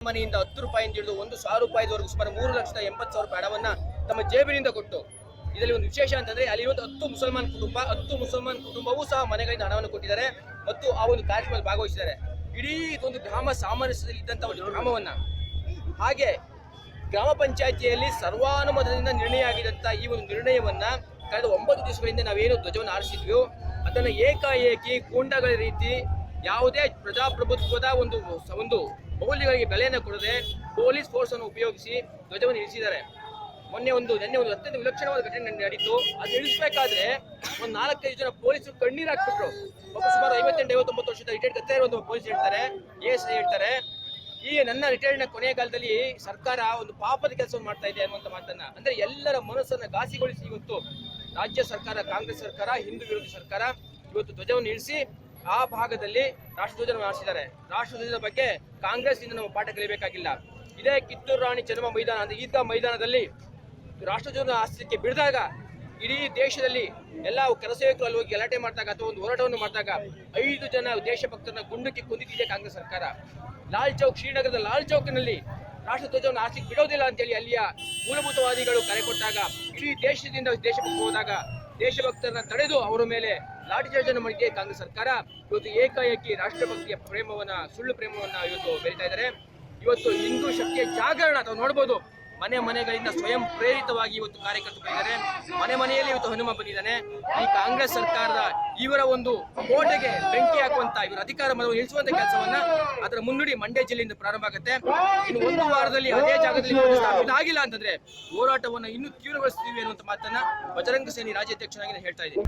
ಮನೆಯಿಂದ ಹತ್ತು ರೂಪಾಯಿಂದ ಹಿಡಿದು ಒಂದು ಸಾವಿರ ರೂಪಾಯಿವರೆಗೂ ಸುಮಾರು ಮೂರು ಲಕ್ಷದ ಎಂಬತ್ತು ಸಾವಿರ ರೂಪಾಯಿ ಹಣವನ್ನು ತಮ್ಮ ಜೇಬಿನಿಂದ ಕೊಟ್ಟು ಇದರಲ್ಲಿ ಒಂದು ವಿಶೇಷ ಅಂತಂದ್ರೆ ಅಲ್ಲಿರುವಂತಹ ಹತ್ತು ಮುಸಲ್ಮಾನ್ ಕುಟುಂಬ, ಹತ್ತು ಮುಸಲ್ಮಾನ್ ಕುಟುಂಬವೂ ಸಹ ಮನೆಗಳಿಂದ ಹಣವನ್ನು ಕೊಟ್ಟಿದ್ದಾರೆ ಮತ್ತು ಆ ಒಂದು ಕಾರ್ಯಕ್ರಮದಲ್ಲಿ ಭಾಗವಹಿಸಿದ್ದಾರೆ. ಇಡೀ ಒಂದು ಗ್ರಾಮ ಸಾಮರಸ್ಯದಲ್ಲಿ ಇದ್ದಂತ ಒಂದು ಗ್ರಾಮವನ್ನ. ಹಾಗೆ ಗ್ರಾಮ ಪಂಚಾಯಿತಿಯಲ್ಲಿ ಸರ್ವಾನುಮತದಿಂದ ನಿರ್ಣಯ ಆಗಿದಂಥ ಈ ಒಂದು ನಿರ್ಣಯವನ್ನ ಕಳೆದ ಒಂಬತ್ತು ದಿವಸಗಳಿಂದ ನಾವೇನು ಧ್ವಜವನ್ನು ಆರಿಸಿದ್ವಿ ಅದನ್ನು ಏಕಾಏಕಿ ಗೂಂಡಗಳ ರೀತಿ ಯಾವುದೇ ಪ್ರಜಾಪ್ರಭುತ್ವದ ಒಂದು ಒಂದು ಮೌಲ್ಯಗಳಿಗೆ ಬೆಲೆಯನ್ನು ಕೊಡದೆ ಪೊಲೀಸ್ ಫೋರ್ಸ್ ಅನ್ನು ಉಪಯೋಗಿಸಿ ಧ್ವಜವನ್ನು ಇಳಿಸಿದ್ದಾರೆ. ಮೊನ್ನೆ ಒಂದು, ನಿನ್ನೆ ಒಂದು ಅತ್ಯಂತ ವಿಲಕ್ಷಣವಾದ ಘಟನೆ ನಡೀತು. ಅದು ಇಳಿಸಬೇಕಾದ್ರೆ ಒಂದು ನಾಲ್ಕೈದು ಜನ ಪೊಲೀಸರು ಕಣ್ಣೀರು ಹಾಕ್ಬಿಟ್ರು. ಒಬ್ಬ ಸುಮಾರು ಐವತ್ತೆಂಟು, ಐವತ್ತೊಂಬತ್ತು ವರ್ಷದ ರಿಟೈರ್ಡ್ ಕತ್ತೆ ಇರುವಂತ ಒಬ್ಬ ಪೊಲೀಸ್ ಹೇಳ್ತಾರೆ ಎಸ್ ಹೇಳ್ತಾರೆ, ಈ ನನ್ನ ರಿಟೈರ್ಡ್ನ ಕೊನೆಯ ಕಾಲದಲ್ಲಿ ಸರ್ಕಾರ ಒಂದು ಪಾಪದ ಕೆಲಸವನ್ನು ಮಾಡ್ತಾ ಇದೆ ಅನ್ನುವಂಥ ಮಾತನ್ನ. ಅಂದ್ರೆ ಎಲ್ಲರ ಮನಸ್ಸನ್ನು ಘಾಸಿಗೊಳಿಸಿ ಇವತ್ತು ರಾಜ್ಯ ಸರ್ಕಾರ, ಕಾಂಗ್ರೆಸ್ ಸರ್ಕಾರ, ಹಿಂದೂ ವಿರೋಧಿ ಸರ್ಕಾರ ಇವತ್ತು ಧ್ವಜವನ್ನು ಇಳಿಸಿ ಆ ಭಾಗದಲ್ಲಿ ರಾಷ್ಟ್ರಧ್ವಜವನ್ನು ಹಾರಿಸಿದ್ದಾರೆ. ರಾಷ್ಟ್ರಧ್ವಜದ ಬಗ್ಗೆ ಕಾಂಗ್ರೆಸ್ ಇಂದ ನಾವು ಪಾಠ ಕಲಿಬೇಕಾಗಿಲ್ಲ ಇದೇ ಕಿತ್ತೂರು ರಾಣಿ ಚೆನ್ನಮ್ಮ ಮೈದಾನ ಅಂದ್ರೆ ಈತ ಮೈದಾನದಲ್ಲಿ ರಾಷ್ಟ್ರಧ್ವಜವನ್ನು ಹಾರಿಸಲಿಕ್ಕೆ ಬಿಡಿದಾಗ ಇಡೀ ದೇಶದಲ್ಲಿ ಎಲ್ಲ ಕೆಲಸವೇಕರು ಅಲ್ಲಿ ಹೋಗಿ ಗಲಾಟೆ ಮಾಡಿದಾಗ ಅಥವಾ ಒಂದು ಹೋರಾಟವನ್ನು ಮಾಡಿದಾಗ ಐದು ಜನ ದೇಶಭಕ್ತರನ್ನ ಗುಂಡಕ್ಕೆ ಕುಂದಿದ್ದಿದೆ ಕಾಂಗ್ರೆಸ್ ಸರ್ಕಾರ. ಲಾಲ್ ಚೌಕ್, ಶ್ರೀನಗರದ ಲಾಲ್ ಚೌಕ್ನಲ್ಲಿ ರಾಷ್ಟ್ರಧ್ವಜವನ್ನು ಹಾರಿಸಲಿಕ್ಕೆ ಬಿಡೋದಿಲ್ಲ ಅಂತೇಳಿ ಅಲ್ಲಿಯ ಮೂಲಭೂತವಾದಿಗಳು ಕರೆ ಕೊಟ್ಟಾಗ ಇಡೀ ದೇಶದಿಂದ ದೇಶಭಕ್ತ ಹೋದಾಗ ದೇಶಭಕ್ತರನ್ನ ತಡೆದು ಅವರ ಮೇಲೆ ಲಾಠಿ ಚಾರ್ಜ್ ಅನ್ನು ಮಾಡಿದೆ ಕಾಂಗ್ರೆಸ್ ಸರ್ಕಾರ. ಇವತ್ತು ಏಕಾಏಕಿ ರಾಷ್ಟ್ರಭಕ್ತಿಯ ಪ್ರೇಮವನ್ನ, ಸುಳ್ಳು ಪ್ರೇಮವನ್ನ ಇವತ್ತು ಬೆಳೀತಾ ಇದ್ದಾರೆ. ಇವತ್ತು ಹಿಂದೂ ಶಕ್ತಿಯ ಜಾಗರಣ ತಾವು ನೋಡ್ಬೋದು. ಮನೆ ಮನೆಗಳಿಂದ ಸ್ವಯಂ ಪ್ರೇರಿತವಾಗಿ ಇವತ್ತು ಕಾರ್ಯಕರ್ತರು ಬಂದಿದ್ದಾರೆ. ಮನೆ ಮನೆಯಲ್ಲಿ ಇವತ್ತು ಹನುಮ ಬಂದಿದ್ದಾನೆ. ಈ ಕಾಂಗ್ರೆಸ್ ಸರ್ಕಾರದ ಇವರ ಒಂದು ಕೋಟೆಗೆ ಬೆಂಕಿ ಹಾಕುವಂತ ಇವರ ಅಧಿಕಾರ ಮರವನ್ನು ಇಳಿಸುವಂತ ಕೆಲಸವನ್ನ ಅದರ ಮುನ್ನುಡಿ ಮಂಡ್ಯ ಜಿಲ್ಲೆಯಿಂದ ಪ್ರಾರಂಭ ಆಗುತ್ತೆ. ಇನ್ನು ಒಂದು ವಾರದಲ್ಲಿ ಅದೇ ಜಾಗದಲ್ಲಿ ಆಗಿಲ್ಲ ಅಂತಂದ್ರೆ ಹೋರಾಟವನ್ನು ಇನ್ನೂ ತೀವ್ರಗೊಳಿಸ್ತೀವಿ ಅನ್ನುವಂಥ ಮಾತನ್ನ ಬಜರಂಗ ಸೇನೆ ರಾಜ್ಯಾಧ್ಯಕ್ಷನಾಗಿ ಹೇಳ್ತಾ ಇದ್ದೀನಿ